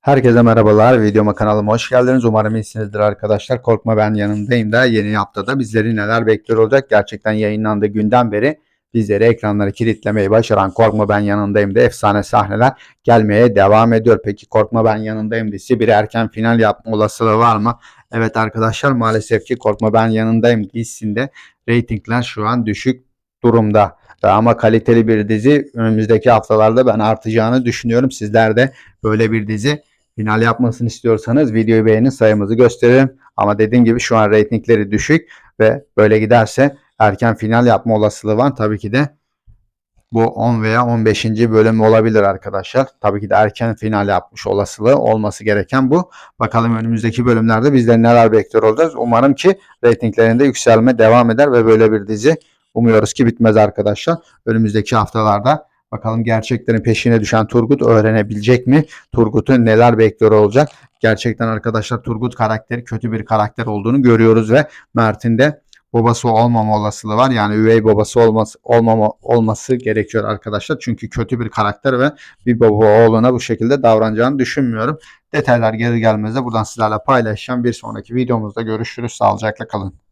Herkese merhabalar. Videoma kanalıma hoş geldiniz. Umarım iyisinizdir arkadaşlar. Korkma ben yanındayım da yeni haftada bizleri neler bekliyor olacak. Gerçekten yayınlandığı günden beri bizleri ekranları kilitlemeyi başaran Korkma ben yanındayım da efsane sahneler gelmeye devam ediyor. Peki Korkma ben yanındayım dizisi bir erken final yapma olasılığı var mı? Evet arkadaşlar maalesef ki Korkma ben yanındayım dizisinde reytingler şu an düşük durumda. Ama kaliteli bir dizi önümüzdeki haftalarda ben artacağını düşünüyorum. Sizler de böyle bir dizi final yapmasını istiyorsanız videoyu beğenin sayımızı gösterelim. Ama dediğim gibi şu an reytingleri düşük ve böyle giderse erken final yapma olasılığı var. Tabii ki de bu 10 veya 15. bölüm olabilir arkadaşlar. Tabii ki de erken final yapmış olasılığı olması gereken bu. Bakalım önümüzdeki bölümlerde bizleri neler bekliyor olacağız. Umarım ki reytinglerinde yükselme devam eder ve böyle bir dizi umuyoruz ki bitmez arkadaşlar. Önümüzdeki haftalarda bakalım gerçeklerin peşine düşen Turgut öğrenebilecek mi? Turgut'u neler bekliyor olacak? Gerçekten arkadaşlar Turgut karakteri kötü bir karakter olduğunu görüyoruz ve Mert'in de babası olmama olasılığı var. Yani üvey babası olması olmama olması gerekiyor arkadaşlar. Çünkü kötü bir karakter ve bir baba oğluna bu şekilde davranacağını düşünmüyorum. Detaylar gelir gelmez de buradan sizlerle paylaşacağım. Bir sonraki videomuzda görüşürüz. Sağlıcakla kalın.